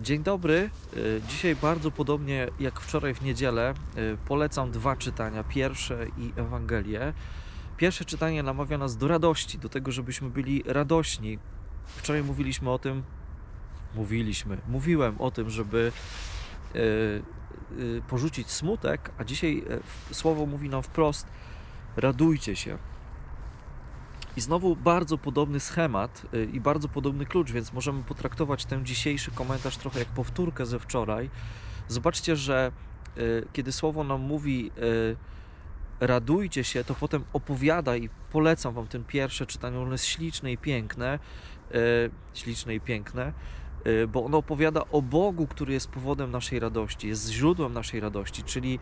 Dzień dobry. Y, Dzisiaj bardzo podobnie jak wczoraj w niedzielę y, polecam dwa czytania, pierwsze i Ewangelię. Pierwsze czytanie namawia nas do radości, do tego, żebyśmy byli radośni. Wczoraj mówiliśmy o tym, mówiliśmy, mówiłem o tym, żeby y, porzucić smutek, a dzisiaj słowo mówi nam wprost: radujcie się. I znowu bardzo podobny schemat y, i bardzo podobny klucz, więc możemy potraktować ten dzisiejszy komentarz trochę jak powtórkę ze wczoraj. Zobaczcie, że y, kiedy słowo nam mówi y, radujcie się, to potem opowiada i polecam wam ten pierwsze czytanie, ono jest śliczne i piękne, śliczne i piękne, bo ono opowiada o Bogu, który jest powodem naszej radości, jest źródłem naszej radości, czyli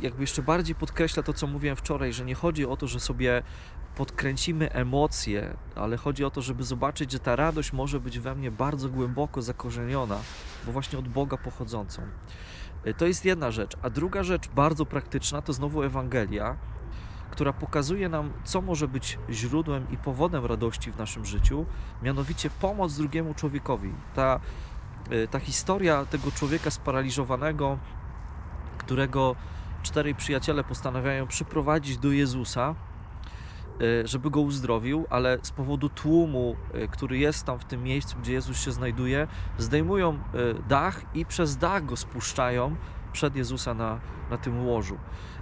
jakby jeszcze bardziej podkreśla to, co mówiłem wczoraj, że nie chodzi o to, że sobie podkręcimy emocje, ale chodzi o to, żeby zobaczyć, że ta radość może być we mnie bardzo głęboko zakorzeniona, bo właśnie od Boga pochodzącą. Y, To jest jedna rzecz. A druga rzecz, bardzo praktyczna, to znowu Ewangelia, która pokazuje nam, co może być źródłem i powodem radości w naszym życiu, mianowicie pomoc drugiemu człowiekowi. Ta, y, ta historia tego człowieka sparaliżowanego, którego czterej przyjaciele postanawiają przyprowadzić do Jezusa, y, żeby go uzdrowił, ale z powodu tłumu, y, który jest tam w tym miejscu, gdzie Jezus się znajduje, zdejmują y, dach i przez dach go spuszczają przed Jezusa na, na tym łożu.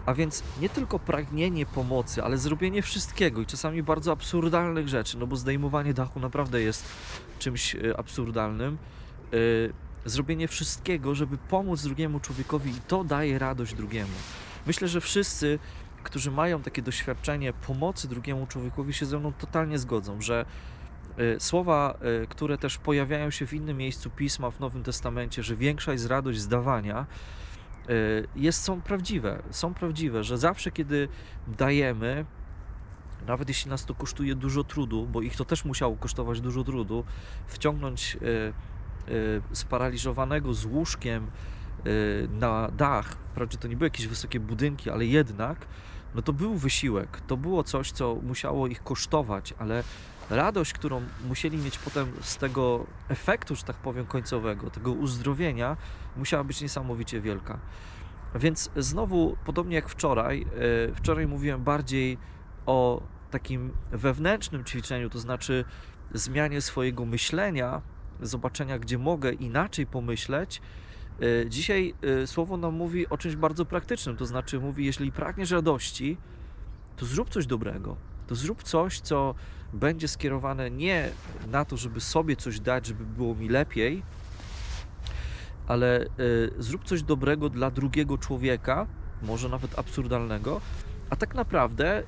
A więc nie tylko pragnienie pomocy, ale zrobienie wszystkiego i czasami bardzo absurdalnych rzeczy, no bo zdejmowanie dachu naprawdę jest czymś absurdalnym. Zrobienie wszystkiego, żeby pomóc drugiemu człowiekowi i to daje radość drugiemu. Myślę, że wszyscy którzy mają takie doświadczenie pomocy drugiemu człowiekowi, się ze mną totalnie zgodzą, że y, słowa, y, które też pojawiają się w innym miejscu pisma w Nowym Testamencie, że większa jest radość z dawania, y, jest, są prawdziwe. Są prawdziwe, że zawsze, kiedy dajemy, nawet jeśli nas to kosztuje dużo trudu, bo ich to też musiało kosztować dużo trudu, wciągnąć sparaliżowanego z łóżkiem y, na dach, wprawdzie to nie były jakieś wysokie budynki, ale jednak, no to był wysiłek, to było coś, co musiało ich kosztować, ale radość, którą musieli mieć potem z tego efektu, że tak powiem, końcowego, tego uzdrowienia, musiała być niesamowicie wielka. Więc znowu, podobnie jak wczoraj, y, wczoraj mówiłem bardziej o takim wewnętrznym ćwiczeniu, to znaczy zmianie swojego myślenia, zobaczenia, gdzie mogę inaczej pomyśleć. Y, Dzisiaj y, słowo nam mówi o czymś bardzo praktycznym, to znaczy mówi, jeśli pragniesz radości, to zrób coś dobrego. To zrób coś, co będzie skierowane nie na to, żeby sobie coś dać, żeby było mi lepiej, ale y, zrób coś dobrego dla drugiego człowieka, może nawet absurdalnego, a tak naprawdę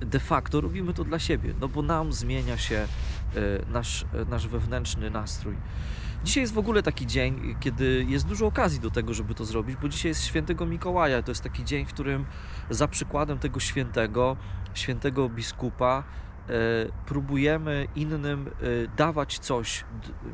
de facto robimy to dla siebie, no bo nam zmienia się nasz, nasz wewnętrzny nastrój. Dzisiaj jest w ogóle taki dzień, kiedy jest dużo okazji do tego, żeby to zrobić, bo dzisiaj jest świętego Mikołaja. To jest taki dzień, w którym za przykładem tego świętego, świętego biskupa, e, próbujemy innym e, dawać coś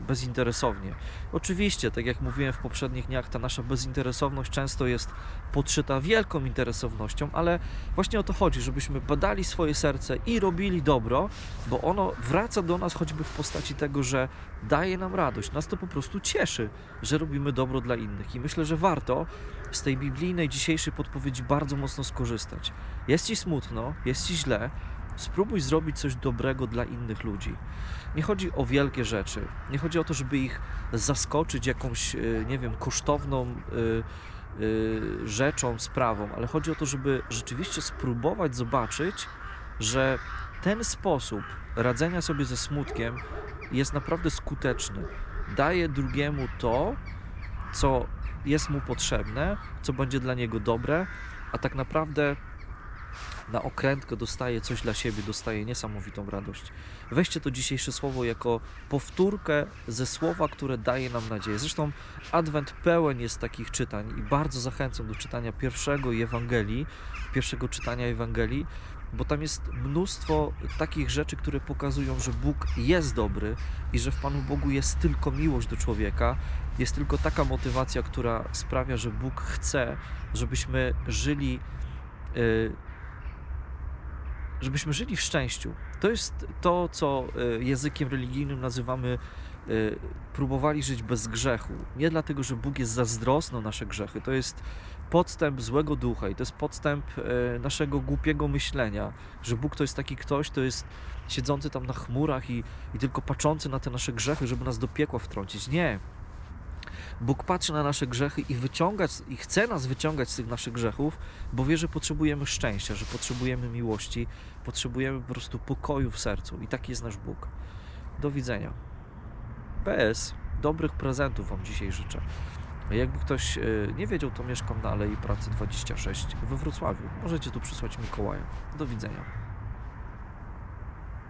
bezinteresownie. Oczywiście, tak jak mówiłem w poprzednich dniach, ta nasza bezinteresowność często jest podszyta wielką interesownością, ale właśnie o to chodzi, żebyśmy badali swoje serce i robili dobro, bo ono wraca do nas choćby w postaci tego, że daje nam radość. Nas to po prostu cieszy, że robimy dobro dla innych. I myślę, że warto z tej biblijnej dzisiejszej podpowiedzi bardzo mocno skorzystać. Jest ci smutno, jest ci źle, spróbuj zrobić coś dobrego dla innych ludzi. Nie chodzi o wielkie rzeczy, nie chodzi o to, żeby ich zaskoczyć jakąś, y, nie wiem, kosztowną y, y, rzeczą, sprawą, ale chodzi o to, żeby rzeczywiście spróbować zobaczyć, że ten sposób radzenia sobie ze smutkiem jest naprawdę skuteczny. Daje drugiemu to, co jest mu potrzebne, co będzie dla niego dobre, a tak naprawdę na okrętkę dostaje coś dla siebie, dostaje niesamowitą radość. Weźcie to dzisiejsze słowo jako powtórkę ze słowa, które daje nam nadzieję. Zresztą Adwent pełen jest takich czytań i bardzo zachęcam do czytania pierwszego Ewangelii, pierwszego czytania Ewangelii, bo tam jest mnóstwo takich rzeczy, które pokazują, że Bóg jest dobry i że w Panu Bogu jest tylko miłość do człowieka, jest tylko taka motywacja, która sprawia, że Bóg chce, żebyśmy żyli y, żebyśmy żyli w szczęściu. To jest to, co y, językiem religijnym nazywamy y, próbowali żyć bez grzechu. Nie dlatego, że Bóg jest zazdrosny o nasze grzechy. To jest podstęp złego ducha i to jest podstęp y, naszego głupiego myślenia, że Bóg to jest taki ktoś, to jest siedzący tam na chmurach i, i tylko patrzący na te nasze grzechy, żeby nas do piekła wtrącić. Nie. Bóg patrzy na nasze grzechy i wyciągać, i chce nas wyciągać z tych naszych grzechów, bo wie, że potrzebujemy szczęścia, że potrzebujemy miłości, potrzebujemy po prostu pokoju w sercu. I taki jest nasz Bóg. Do widzenia. PS. Dobrych prezentów Wam dzisiaj życzę. Jakby ktoś e, nie wiedział, to mieszkam na Alei Pracy 26 we Wrocławiu. Możecie tu przysłać Mikołaja. Do widzenia.